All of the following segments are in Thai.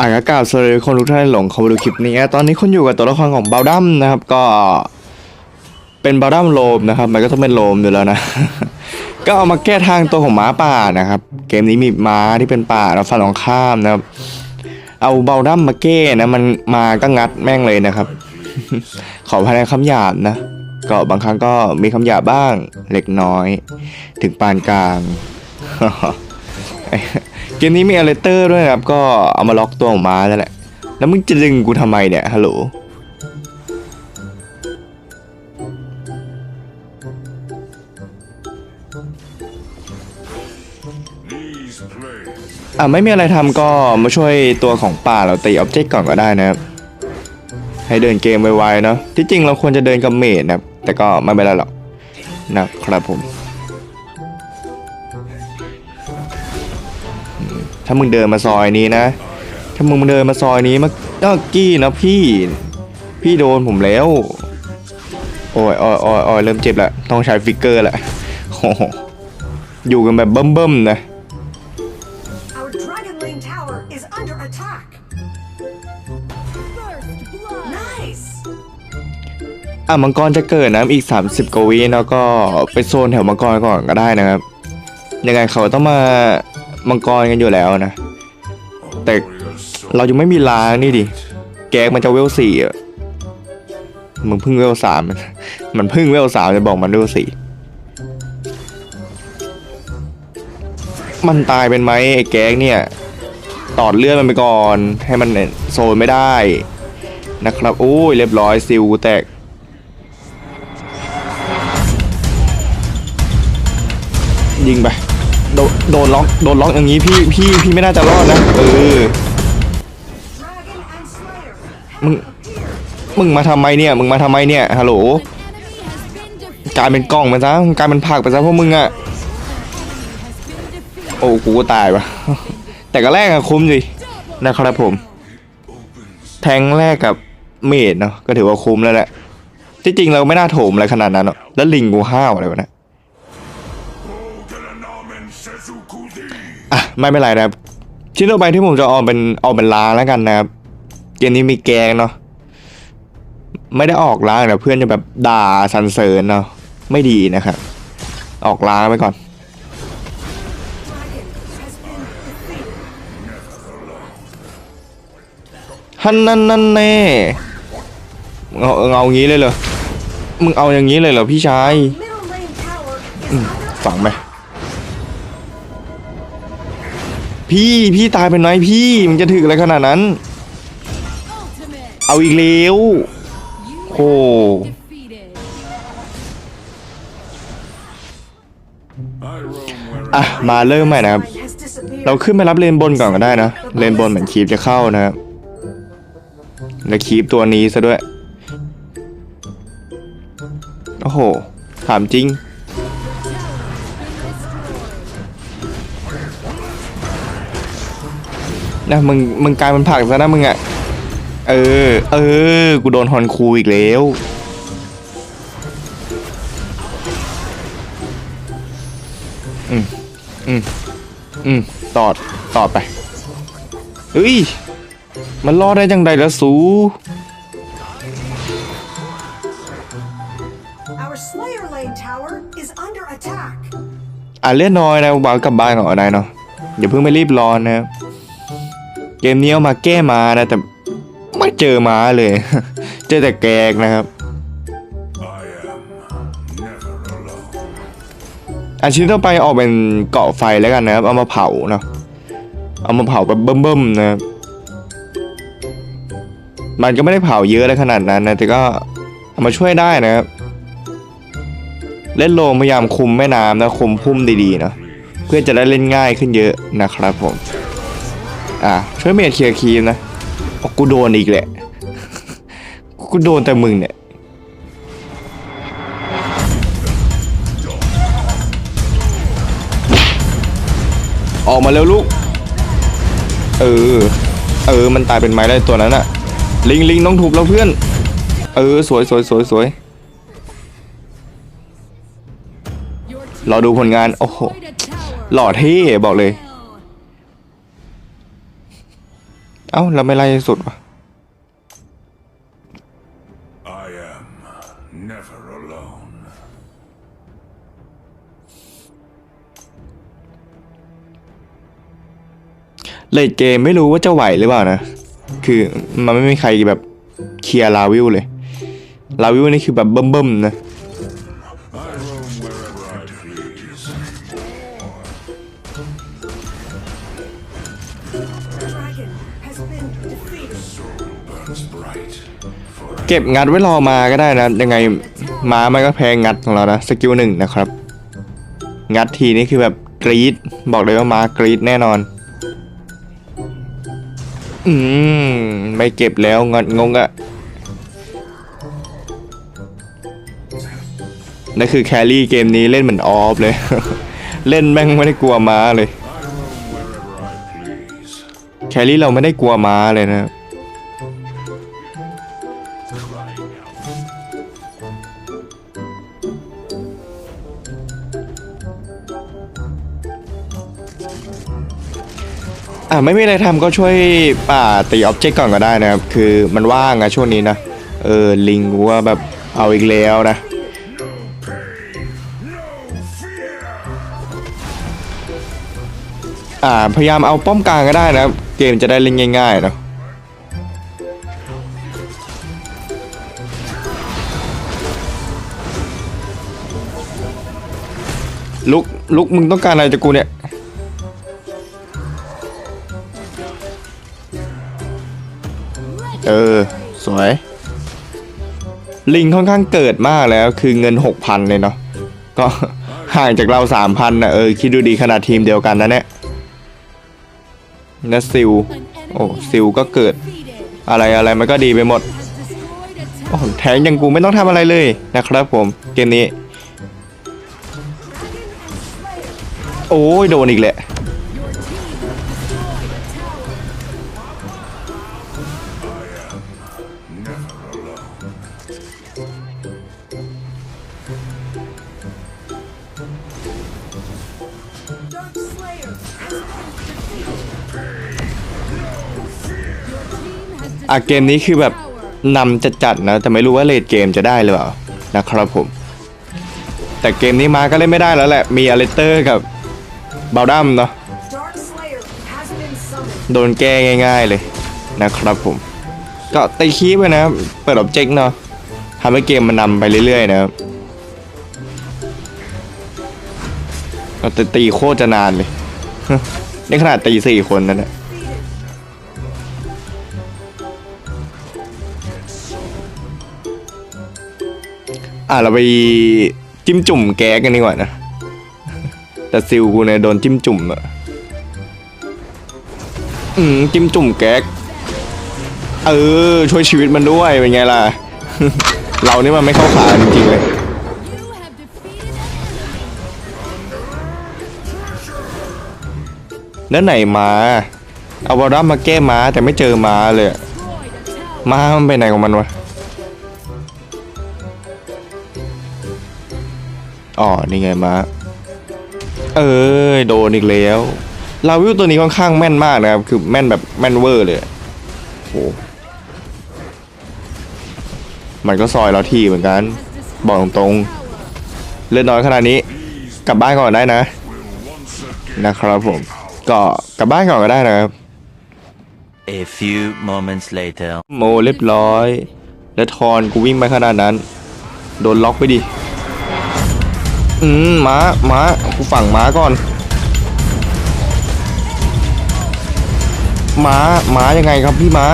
อากาศสวัสดีคนทุกท่านหลงเข้ามาดูคลิปนี้ตอนนี้คุณอยู่กับตัวละครของบาดัมนะครับ ก็เป็นบาดัมโลมนะครับ มันก็ต้องเป็นโลมอยู่แล้วนะ ก็เอามาแก้ทางตัวของม้าป่านะครับ เกมนี้มีม้าที่เป็นป่าแล้วฝั่งตรงข้ามนะครับ เอาเบลดัมมาแก้นะ มันมาก็งัดแม่งเลยนะครับ ขอภายในคำหยาบนะ ก็บางครั้งก็มีคำหยาบบ้างเล็กน้อย ถึงปานกลาง เกมนี้มีอเลเตอร์ด้วยนะครับ ก็เอามาล็อกตัวของม้าแล้วแหละ แล้วมึงจะดึงกูทำไมเนี่ย ฮัลโหล อะไม่มีอะไรทำก็มาช่วยตัวของป่าเราตีออบเจกต์ก่อนก็ได้นะครับ ให้เดินเกมไวๆเนาะ ที่จริงเราควรจะเดินกับเมดนะครับ แต่ก็ไม่เป็นไรหรอกนะครับผม ถ้ามึงเดินมาซอยนี้นะ ถ้ามึงเดินมาซอยนี้เมื่อกี้นะพี่ พี่โดนผมแล้ว โอ้ยโอ้ยโอ้ยโอ้ยเริ่มเจ็บแล้วต้องใช้ฟิกเกอร์แหละโอ้โหอยู่กันแบบเบิ่มๆนะ Our Dragon Lane Tower is under attack. Nice. อะมังกรจะเกิดนะอีก 30กว่าวิแล้วก็ไปโซนแถวมังกรก่อนก็ได้นะครับ ยังไงเขาต้องมา มังกรกันอยู่แล้วนะ แต่เรายังไม่มีล้างนี่ดิ แก๊กมันจะเวลสี่อะมึงเพิ่งเวลสามมันเพิ่งเวลสามจะบอกมันเวลสี่มันตายเป็นไหมไอ้แก๊กเนี่ยตอดเลือดมันไปก่อน ให้มันโซนไม่ได้ นะครับโอ้ยเรียบร้อยซิลกูแตกยิงไป โดนโดนล็อกโดนล็อกอย่างนี้พี่พี่พี่ไม่น่าจะรอดนะเออมึงมึงมาทำไมเนี่ย มึงมาทำไมเนี่ยฮัลโหลกลายเป็นกล้องไปซะกลายเป็นผักไปซะพวกมึงอะโอ้กูก็ตายปะแต่ก็แรกอะคุ้มสินะครับผม แทงแรกกับเมดเนาะก็ถือว่าคุ้มแล้วแหละที่จริงเราไม่น่าโถมอะไรขนาดนั้นหรอกแล้วลิงกูห้าวอะไรวะเนะ ไม่เป็นไรนะครับชิ้นต่อไปที่ผมจะเอาเป็นเอาเป็นล้างแล้วกันนะครับเกมนี้มีแกงเนาะไม่ได้ออกล้างเดี๋ยวเพื่อนจะแบบด่าสรรเสริญเนาะไม่ดีนะครับออกล้างไปก่อน ฮันนั่นนั่นแน่มึงเอาเอางี้เลยเหรอมึงเอาอย่างนี้เลยเหรอพี่ชายฝังไหม พี่พี่ตายเป็นไรพี่มึงจะถึกอะไรขนาดนั้น เอาอีกแล้วโอ้ I roam where อะมาเริ่มใหม่นะครับ เราขึ้นไปรับเลนบนก่อนก็ได้นะ เลนบนเหมือนคีปจะเข้านะครับและคีปตัวนี้ซะด้วย โอ้โห ถามจริง นะมึงมึงกลายเป็นผักซะนะมึงอะเออ เออ กูโดนฮอนคูอีกแล้ว อืม อืม อืม ตอด ตอดไป เฮ้ย มันรอดได้จังใดละสู Our Slayer Lane Tower is under attack. อะเล่นน้อยนะวางกลับบ้านก่อนก็ได้เนาะอย่าเพิ่งไปรีบร้อนนะครับ เกมนี้เอามาแก้มานะ แต่ไม่เจอม้าเลย เจอแต่แกกนะครับอันชิ้นต่อไปออกเป็นเกาะไฟแล้วกันนะครับ เอามาเผาเนาะเอามาเผาแบบเบิ่มๆนะครับมันก็ไม่ได้เผาเยอะอะไรขนาดนั้นนะแต่ก็เอามาช่วยได้นะครับ เล่นโลมพยายามคุมแม่น้ำนะคุมพุ่มดีๆเนาะเพื่อจะได้เล่นง่ายขึ้นเยอะนะครับผม อะช่วยเมดเคลียร์คีมนะโอ้กูโดนอีกแหละ กูโดนแต่มึงเนี่ยออกมาเร็วลูก เออ เออ มันตายเป็นไม้ได้ตัวนั้นอะลิงลิงต้องถูกแล้วเพื่อน เออ สวยสวยสวยสวยรอดูผลงาน โอ้โห หล่อเท่บอกเลย เอ้า เราไม่ไล่สุดวะ I am never alone. เลยเกมไม่รู้ว่าจะไหวหรือเปล่านะ คือมันไม่มีใครแบบเคลียร์ลาวิวเลย ลาวิวนี่คือแบบเบิ่มๆนะ เก็บงัดไว้รอมาก็ได้นะ ยังไงม้ามันก็แพ้งัดของเรานะสกิลหนึ่งนะครับ งัดทีนี้คือแบบกรีดบอกเลยว่าม้ากรีดแน่นอน อืมไม่เก็บแล้วงดงงอะนั่นคือแครี่เกมนี้เล่นเหมือนออฟเลย เล่นแม่งไม่ได้กลัวม้าเลย แครี่เราไม่ได้กลัวม้าเลยนะ อะไม่มีอะไรทำก็ช่วยป่าตีออบเจกต์ก่อนก็ได้นะครับ คือมันว่างอะช่วงนี้นะ เออ ลิงกูว่าแบบเอาอีกแล้วนะ อ่า พยายามเอาป้อมกลางก็ได้นะครับ เกมจะได้เล่นง่ายๆเนาะลุกลุกมึงต้องการอะไรจากกูเนี่ย ลิงค่อนข้างเกิดมากแล้วคือเงิน 6,000 เลยเนาะก็ห่างจากเรา 3,000นะเออ คิดดูดีขนาดทีมเดียวกันนะเนี่ยนะซิลโอ้ซิลก็เกิด อะไรอะไรมันก็ดีไปหมดโอ้แทงยังกูไม่ต้องทำอะไรเลยนะครับผมเกมนี้ โอ้ยโดนอีกแหละ อะเกมนี้คือแบบนำจะจัดนะ แต่ไม่รู้ว่าเลดเกมจะได้หรือเปล่านะครับผม แต่เกมนี้มาก็เล่นไม่ได้แล้วแหละ มีอเลสเตอร์กับเบลดัมเนาะโดนแก้ง่าย ๆเลยนะครับผม ก็ตีคีบไปนะเปิดออบเจกต์เนาะทำให้เกมมันนำไปเรื่อยๆนะครับตีโคตรจะนานเลยในขนาดตีสี่คนนั่นแหละ อะเราไปจิ้มจุ่มแก๊กกันดีกว่านะ แต่ซิลกูเนี่ยโดนจิ้มจุ่มอะอืมจิ้มจุ่มแก๊ก เออ ช่วยชีวิตมันด้วยเป็นไงล่ะ เรานี่มันไม่เข้าขาจริงๆเลยแล้วไหนมาเอาบอลดัมาแก้ม้าแต่ไม่เจอม้าเลย ม้ามันไปไหนของมันวะ อ๋อ นี่ไงม้าเออโดนอีกแล้ว ลาวิวตัวนี้ค่อนข้างแม่นมากนะครับ คือแม่นแบบแม่นเวอร์เลยอะโหมันก็ซอยเราที่เหมือนกัน บอกตรงๆ เลือดน้อยขนาดนี้ กลับบ้านก่อนได้นะ นะครับผม ก็กลับบ้านก่อนก็ได้นะครับ A few moments later. โมเรียบร้อย แล้วทอนกูวิ่งไปขนาดนั้น โดนล็อกไปดิ อืมม้าม้ากูฝั่งม้าก่อนม้าม้ายังไงครับพี่ม้า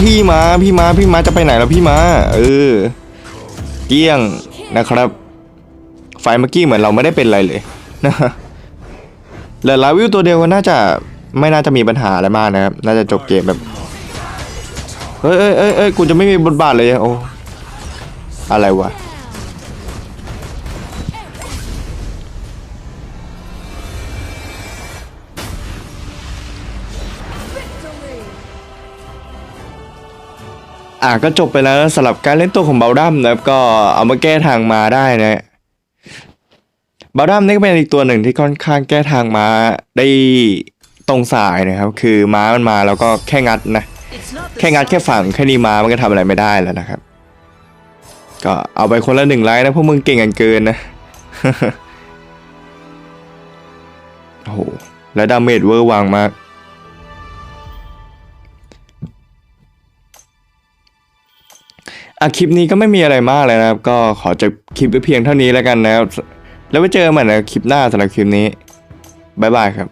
พี่ม้าพี่ม้าพี่ม้าจะไปไหนแล้วพี่ม้า เออ เกี้ยงนะครับ ไฟเมื่อกี้เหมือนเราไม่ได้เป็นอะไรเลยนะเหลือลาวิวตัวเดียวก็น่าจะไม่น่าจะมีปัญหาอะไรมากนะครับ น่าจะจบเกมแบบ เอ้ยเอ้ยเอ้ยกูจะไม่มีบทบาทเลย โอ้ อะไรวะอะก็จบไปแล้วสำหรับการเล่นตัวของเบลดัมนะครับก็เอามาแก้ทางมาได้นะเบลดัมนี่ก็เป็นอีกตัวหนึ่งที่ค่อนข้างแก้ทางมาได้ตรงสายนะครับ คือม้ามันมาแล้วก็แค่งัดนะแค่งัดแค่ฝั่งแค่นี้ม้ามันก็ทำอะไรไม่ได้แล้วนะครับ ก็เอาไปคนละหนึ่งไลน์นะพวกมึงเก่งกันเกินนะโอ้โหแล้วดาเมจเวอร์วางมาก อะคลิปนี้ก็ไม่มีอะไรมากเลยนะครับ ก็ขอจบคลิปไว้เพียงเท่านี้แล้วกันนะครับแล้วไว้เจอกันใหม่ในคลิปหน้าสำหรับคลิปนี้ บ๊ายบายครับ